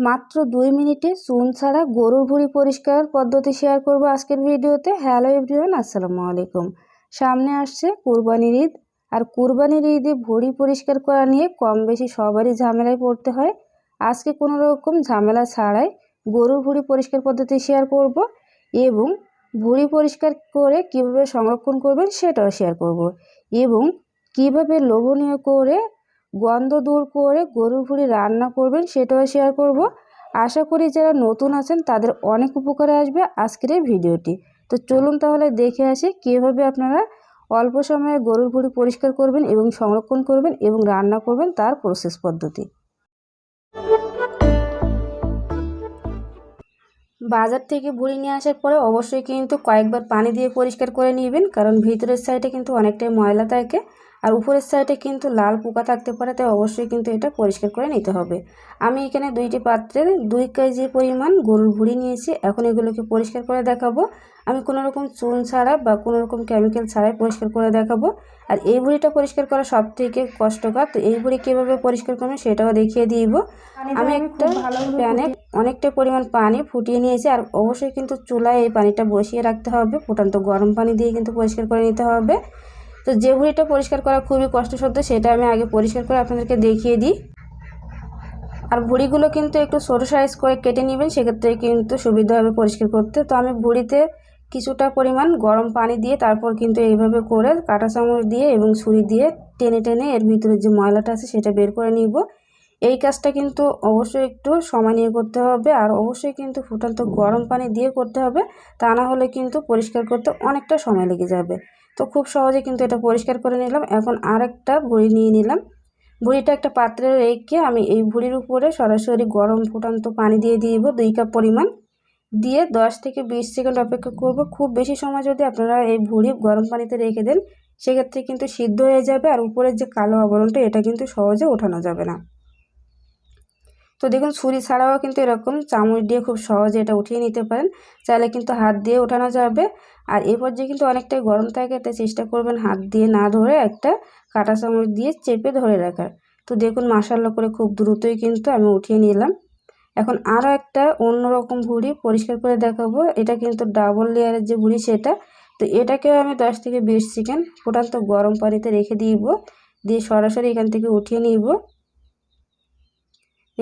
মাত্র দুই মিনিটে চুন ছাড়া গরুর ভুঁড়ি পরিষ্কার পদ্ধতি শেয়ার করব আজকের ভিডিওতে। হ্যালো এভরিওয়ান আসসালামু আলাইকুম। সামনে আসছে কুরবানির ঈদ। আর কুরবানির ঈদে ভুঁড়ি পরিষ্কার করা নিয়ে কম বেশি সবারই ঝামেলায় পড়তে হয়। আজকে কোনো রকম ঝামেলা ছাড়াই গরুর ভুঁড়ি পরিষ্কার পদ্ধতি শেয়ার করব এবং ভুঁড়ি পরিষ্কার করে কীভাবে সংরক্ষণ করবেন সেটাও শেয়ার করব এবং কীভাবে লোভনীয় করে গন্ধ দূর করে গরুর ভুঁড়ি রান্না করবেন, সেটাও শেয়ার করব। আশা করি যারা নতুন আছেন, তাদের অনেক উপকারে আসবে আজকের এই ভিডিওটি। তো চলুন তাহলে দেখে আসি কীভাবে আপনারা অল্প সময়ে গরুর ভুঁড়ি পরিষ্কার করবেন এবং সংরক্ষণ করবেন এবং রান্না করবেন তার প্রসেস পদ্ধতি। বাজার থেকে ভুঁড়ি নিয়ে আসার পরে অবশ্যই কিন্তু কয়েকবার পানি দিয়ে পরিষ্কার করে নেবেন, কারণ ভিতরের সাইডে কিন্তু অনেকটাই ময়লা থাকে। আর উপরের সাইডে কিন্তু লাল পোকা থাকতে পারে তাই অবশ্যই কিন্তু এটা পরিষ্কার করে নিতে হবে। আমি এখানে দুইটি পাত্রে দুই কেজি পরিমাণ গরুর ভুড়ি নিয়েছি এখন এগুলোকে পরিষ্কার করে দেখাবো। আমি কোনো রকম চুন ছাড়া বা কোনো রকম কেমিক্যাল ছাড়াই পরিষ্কার করে দেখাবো। আর এই ভুড়িটা পরিষ্কার করা সব থেকে কষ্টকর তো এই ভুড়ি কীভাবে পরিষ্কার করবেন সেটাও দেখিয়ে দিব। আমি একটা প্যানে অনেকটা পরিমাণ পানি ফুটিয়ে নিয়েছি আর অবশ্যই কিন্তু চুলায় এই পানিটা বসিয়ে রাখতে হবে। ফুটান্ত গরম পানি দিয়ে কিন্তু পরিষ্কার করে নিতে হবে। তো যে ভুঁড়িটা পরিষ্কার করা খুবই কষ্টসাধ্য, সেটা আমি আগে পরিষ্কার করে আপনাদেরকে দেখিয়ে দিই। আর ভুঁড়িগুলো কিন্তু একটু ছোটো সাইজ করে কেটে নেবেন, সেক্ষেত্রে কিন্তু সুবিধা হবে পরিষ্কার করতে। তো আমি ভুঁড়িতে কিছুটা পরিমাণ গরম পানি দিয়ে তারপর কিন্তু এইভাবে করে কাঁটা চামচ দিয়ে এবং ছুরি দিয়ে টেনে টেনে এর ভিতরে যে ময়লাটা আছে সেটা বের করে নিব। এই কাজটা কিন্তু অবশ্যই একটু সময় নিয়ে করতে হবে, আর অবশ্যই কিন্তু ফুটান্ত গরম পানি দিয়ে করতে হবে। তা না হলে কিন্তু পরিষ্কার করতে অনেকটা সময় লেগে যাবে। তো খুব সহজে কিন্তু এটা পরিষ্কার করে নিলাম। এখন আর একটা ভুড়ি নিয়ে নিলাম। ভুড়িটা একটা পাত্রে রেখে আমি এই ভুড়ির উপরে সরাসরি গরম ফুটান্ত পানি দিয়ে দিব দুই কাপ পরিমাণ। দিয়ে দশ থেকে বিশ সেকেন্ড অপেক্ষা করব। খুব বেশি সময় যদি আপনারা এই ভুড়ি গরম পানিতে রেখে দেন, সেক্ষেত্রে কিন্তু সিদ্ধ হয়ে যাবে আর উপরের যে কালো আবরণটা, এটা কিন্তু সহজে ওঠানো যাবে না। তো দেখুন, ছুরি ছাড়াও কিন্তু এরকম চামচ দিয়ে খুব সহজে এটা উঠিয়ে নিতে পারেন। চাইলে কিন্তু হাত দিয়ে ওঠানো যাবে। আর এই পর্যায়ে কিন্তু অনেকটাই গরম থাকে, তাই চেষ্টা করবেন হাত দিয়ে না ধরে একটা কাঁটা চামচ দিয়ে চেপে ধরে রাখার। তো দেখুন মাসাল্লা করে খুব দ্রুতই কিন্তু আমি উঠিয়ে নিলাম। এখন আরও একটা অন্যরকম ভুড়ি পরিষ্কার করে দেখাবো। এটা কিন্তু ডাবল লেয়ারের যে ভুড়ি সেটা। তো এটাকেও আমি দশ থেকে বিশ সেকেন্ড ফুটান্ত গরম পানিতে রেখে দিব। দিয়ে সরাসরি এখান থেকে উঠিয়ে নিব।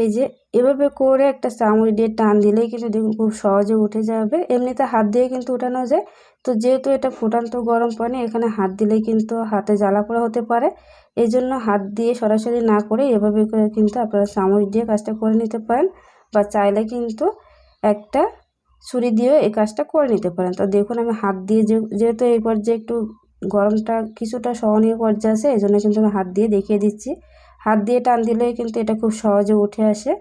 এই যে এভাবে করে একটা চামচ দিয়ে টান দিলেই কিন্তু দেখুন খুব সহজে উঠে যাবে। এমনিতে হাত দিয়ে কিন্তু উঠানো যায়। তো যেহেতু এটা ফুটান্ত গরম পানি, এখানে হাত দিলেই কিন্তু হাতে জ্বালা পোড়া হতে পারে। এই জন্য হাত দিয়ে সরাসরি না করে এভাবে করে কিন্তু আপনারা চামচ দিয়ে কাজটা করে নিতে পারেন বা চাইলে কিন্তু একটা ছুরি দিয়েও এই কাজটা করে নিতে পারেন। তো দেখুন আমি হাত দিয়ে যেহেতু এই পর্যায়ে একটু গরমটা কিছুটা সহনীয় পর্যায়ে আছে এই জন্য কিন্তু আমি হাত দিয়ে দেখিয়ে দিচ্ছি। হাত দিয়ে টান দিলেই কিন্তু এটা খুব সহজে উঠে আসে।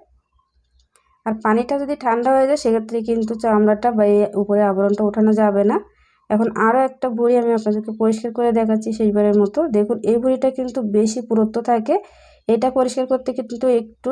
আর পানিটা যদি ঠান্ডা হয়ে যায়, সেক্ষেত্রে কিন্তু চামড়াটা বা উপরে আবরণটা ওঠানো যাবে না। এখন আরও একটা ভুঁড়ি আমি আপনাদেরকে পরিষ্কার করে দেখাচ্ছি সেইবারের মতো। দেখুন, এই ভুঁড়িটা কিন্তু বেশি পুরুত্ব থাকে। এটা পরিষ্কার করতে কিন্তু একটু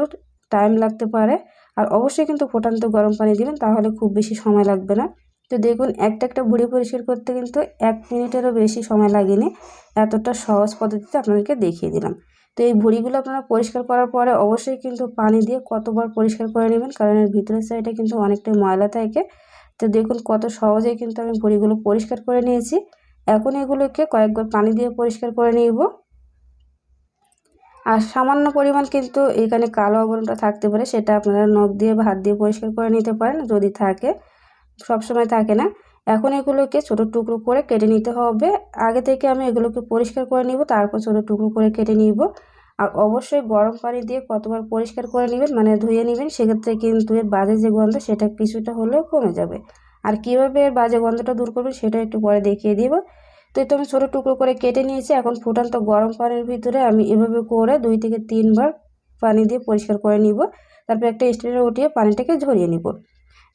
টাইম লাগতে পারে। আর অবশ্যই কিন্তু ফোটান্ত গরম পানি দিবেন, তাহলে খুব বেশি সময় লাগবে না। তো দেখুন, একটা একটা ভুঁড়ি পরিষ্কার করতে কিন্তু এক মিনিটেরও বেশি সময় লাগেনি। এতটা সহজ পদ্ধতিতে আপনাদেরকে দেখিয়ে দিলাম। তো এই ভুঁড়িগুলো আপনারা পরিষ্কার করার পরে অবশ্যই কিন্তু পানি দিয়ে কতবার পরিষ্কার করে নেবেন, কারণ এর ভিতরের সাইডে কিন্তু অনেকটাই ময়লা থাকে। তো দেখুন কত সহজেই কিন্তু আমি ভুঁড়িগুলো পরিষ্কার করে নিয়েছি। এখন এগুলোকে কয়েকবার পানি দিয়ে পরিষ্কার করে নিব। আর সামান্য পরিমাণ কিন্তু এখানে কালো আবরণটা থাকতে পারে, সেটা আপনারা নখ দিয়ে বা হাত দিয়ে পরিষ্কার করে নিতে পারেন, যদি থাকে। সবসময় থাকে না। এখন এগুলোকে ছোটো টুকরো করে কেটে নিতে হবে। আগে থেকে আমি এগুলোকে পরিষ্কার করে নিব, তারপর ছোটো টুকরো করে কেটে নিব। আর অবশ্যই গরম পানি দিয়ে কতবার পরিষ্কার করে নেবেন মানে ধুয়ে নেবেন, সেক্ষেত্রে কিন্তু এর বাজে যে গন্ধ সেটা কিছুটা হলেও কমে যাবে। আর কীভাবে এর বাজে গন্ধটা দূর করবেন সেটা একটু পরে দেখিয়ে দিব। তো এই তো আমি ছোটো টুকরো করে কেটে নিয়েছি, এখন ফুটান্ত গরম পানির ভিতরে আমি এভাবে করে দুই থেকে তিনবার পানি দিয়ে পরিষ্কার করে নিব। তারপর একটা স্টেনে উঠিয়ে পানিটাকে ঝরিয়ে নিব।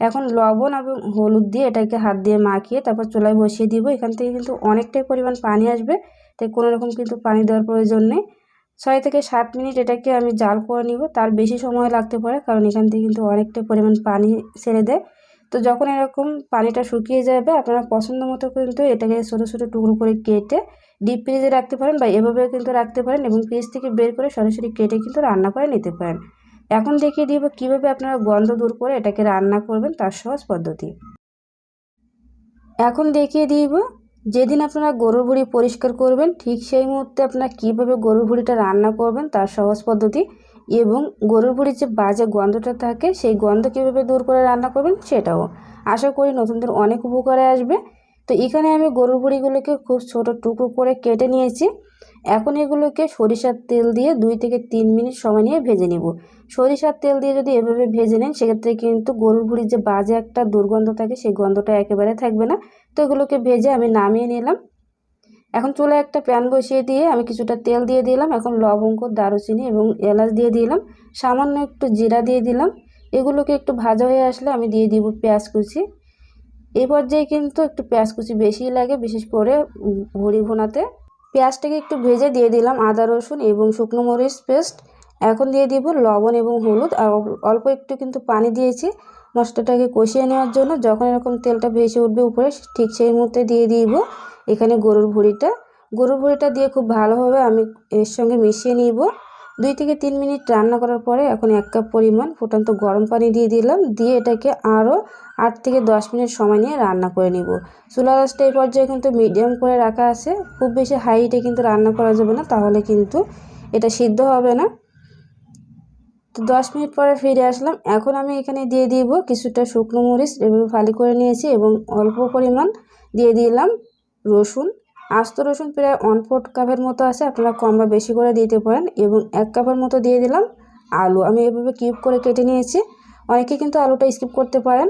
এখন লবণ এবং হলুদ দিয়ে এটাকে হাত দিয়ে মাখিয়ে তারপর চুলায় বসিয়ে দিব। এখান থেকে কিন্তু অনেকটাই পরিমাণ পানি আসবে, তাই কোনো রকম কিন্তু পানি দেওয়ার প্রয়োজন নেই। ছয় থেকে সাত মিনিট এটাকে আমি জাল করে নিব, তার বেশি সময় লাগতে পারে, কারণ এখান থেকে কিন্তু অনেকটা পরিমাণ পানি ছেড়ে দেয়। তো যখন এরকম পানিটা শুকিয়ে যাবে, আপনারা পছন্দ মতো কিন্তু এটাকে ছোটো ছোটো টুকরো করে কেটে ডিপ ফ্রিজে রাখতে পারেন বা এভাবেও কিন্তু রাখতে পারেন এবং ফ্রিজ থেকে বের করে সরাসরি কেটে কিন্তু রান্না করে নিতে পারেন। এখন দেখিয়ে দিব কীভাবে আপনারা গন্ধ দূর করে এটাকে রান্না করবেন তার সহজ পদ্ধতি। এখন দেখিয়ে দিব যেদিন আপনারা গরুর ভুড়ি পরিষ্কার করবেন, ঠিক সেই মুহূর্তে আপনারা কীভাবে গরুর ভুড়িটা রান্না করবেন তার সহজ পদ্ধতি এবং গরুর ভুড়ির যে বাজে গন্ধটা থাকে, সেই গন্ধ কীভাবে দূর করে রান্না করবেন সেটাও। আশা করি নতুনদের অনেক উপকারে আসবে। তো এখানে আমি গরুর ভুড়িগুলোকে খুব ছোট টুকরো করে কেটে নিয়েছি। এখন এগুলোকে সরিষার তেল দিয়ে দুই থেকে তিন মিনিট সময় নিয়ে ভেজে নেব। সরিষার তেল দিয়ে যদি এভাবে ভেজে নেন, সেক্ষেত্রে কিন্তু গরুর ভুড়ির যে বাজে একটা দুর্গন্ধ থাকে, সেই গন্ধটা একেবারে থাকবে না। তো এগুলোকে ভেজে আমি নামিয়ে নিলাম। এখন চুলে একটা প্যান বসিয়ে দিয়ে আমি কিছুটা তেল দিয়ে দিলাম, এখন লবঙ্গ, দারুচিনি এবং এলাচ দিয়ে দিলাম। সামান্য একটু জিরা দিয়ে দিলাম। এগুলোকে একটু ভাজা হয়ে আসলে আমি দিয়ে দিব পেঁয়াজ কুচি। এই পর্যায়ে কিন্তু একটু পেঁয়াজ কুচি বেশিই লাগে, বিশেষ করে ভুড়ি ভোনাতে। পেঁয়াজটাকে একটু ভেজে দিয়ে দিলাম আদা, রসুন এবং শুকনো মরিচ পেস্ট। এখন দিয়ে দিব লবণ এবং হলুদ আর অল্প একটু কিন্তু পানি দিয়েছি মশলাটাকে কষিয়ে নেওয়ার জন্য। যখন এরকম তেলটা ভেসে উঠবে উপরে, ঠিক সেই মুহূর্তে দিয়ে দিব এখানে গরুর ভুড়িটা। গরুর ভুড়িটা দিয়ে খুব ভালোভাবে আমি এর সঙ্গে মিশিয়ে নিব। দুই থেকে তিন মিনিট রান্না করার পরে এখন এক কাপ পরিমাণ ফুটান্ত গরম পানি দিয়ে দিলাম। দিয়ে এটাকে আরও আট থেকে দশ মিনিট সময় নিয়ে রান্না করে নিব। চুলা গাছটা এই পর্যায়ে কিন্তু মিডিয়াম করে রাখা আছে। খুব বেশি হাইটে কিন্তু রান্না করা যাবে না, তাহলে কিন্তু এটা সিদ্ধ হবে না। তো দশ মিনিট পরে ফিরে আসলাম। এখন আমি এখানে দিয়ে দিব কিছুটা শুকনো মরিচ, এভাবে ফালি করে নিয়েছি এবং অল্প পরিমাণ দিয়ে দিলাম রসুন। আস্ত রসুন প্রায় ওয়ান ফোর্থ কাপের মতো আছে, আপনারা কম বা বেশি করে দিতে পারেন এবং এক কাপের মতো দিয়ে দিলাম আলু। আমি এভাবে কিউব করে কেটে নিয়েছি, অনেকে কিন্তু আলুটা স্কিপ করতে পারেন।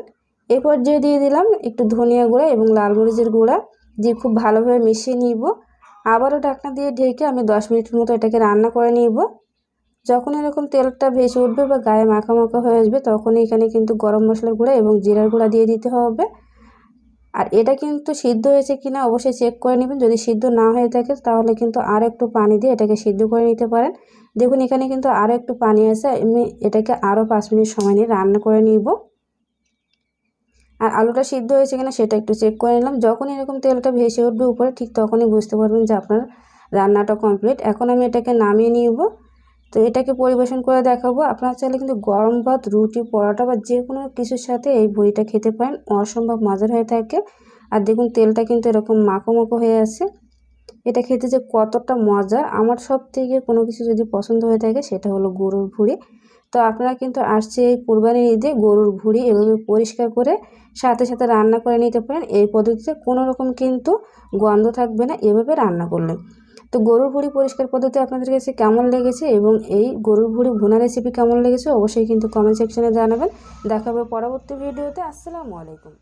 এরপর পর্যায়ে দিয়ে দিলাম একটু ধনিয়া গুঁড়া এবং লাল মরিচের গুঁড়া দিয়ে খুব ভালোভাবে মিশিয়ে নিব। আবারও ঢাকনা দিয়ে ঢেকে আমি দশ মিনিটের মতো এটাকে রান্না করে নিব। যখন এরকম তেলটা ভেসে উঠবে বা গায়ে মাখা মাখা হয়ে আসবে তখন এখানে কিন্তু গরম মশলার গুঁড়া এবং জিরার গুঁড়া দিয়ে দিতে হবে। আর এটা কিন্তু সিদ্ধ হয়েছে কিনা অবশ্যই চেক করে নেবেন। যদি সিদ্ধ না হয়ে থাকে, তাহলে কিন্তু আর একটু পানি দিয়ে এটাকে সিদ্ধ করে নিতে পারেন। দেখুন, এখানে কিন্তু আরও একটু পানি আছে। আমি এটাকে আরও পাঁচ মিনিট সময় নিয়ে রান্না করে নিব। আর আলুটা সিদ্ধ হয়েছে কিনা সেটা একটু চেক করে নিলাম। যখন এরকম তেলটা ভেসে উঠবে উপরে, ঠিক তখনই বুঝতে পারবেন যে আপনার রান্নাটা কমপ্লিট এখন আমি এটাকে নামিয়ে নিব। তো এটাকে পরিবেশন করে দেখাবো। আপনারা চাইলে কিন্তু গরম ভাত, রুটি, পরোটা বা যে কোনো কিছুর সাথে এই বড়িটা খেতে পারেন। অসম্ভব মজার হয়ে থাকে। আর দেখুন, তেলটা কিন্তু এরকম মাখো মাখো হয়ে আছে। এটা খেতে যে কতটা মজার আমার সব থেকে কোনো কিছু যদি পছন্দ হয়ে থাকে, সেটা হলো গরুর ভুড়ি। তো আপনারা কিন্তু আসছে এই কোরবানির ঈদে গরুর ভুড়ি এভাবে পরিষ্কার করে, সাথে সাথে রান্না করে নিতে পারেন। এই পদ্ধতিতে কোনো রকম কিন্তু গন্ধ থাকবে না, এভাবে রান্না করলে। তো গরুর ভুড়ি পরিষ্কার পদ্ধতি আপনাদের কাছে কেমন লেগেছে এবং এই গরুর ভুড়ি ভুনা রেসিপি কেমন লেগেছে অবশ্যই কিন্তু কমেন্ট সেকশনে জানাবেন। দেখাবে পরবর্তী ভিডিওতে আসসালামু আলাইকুম।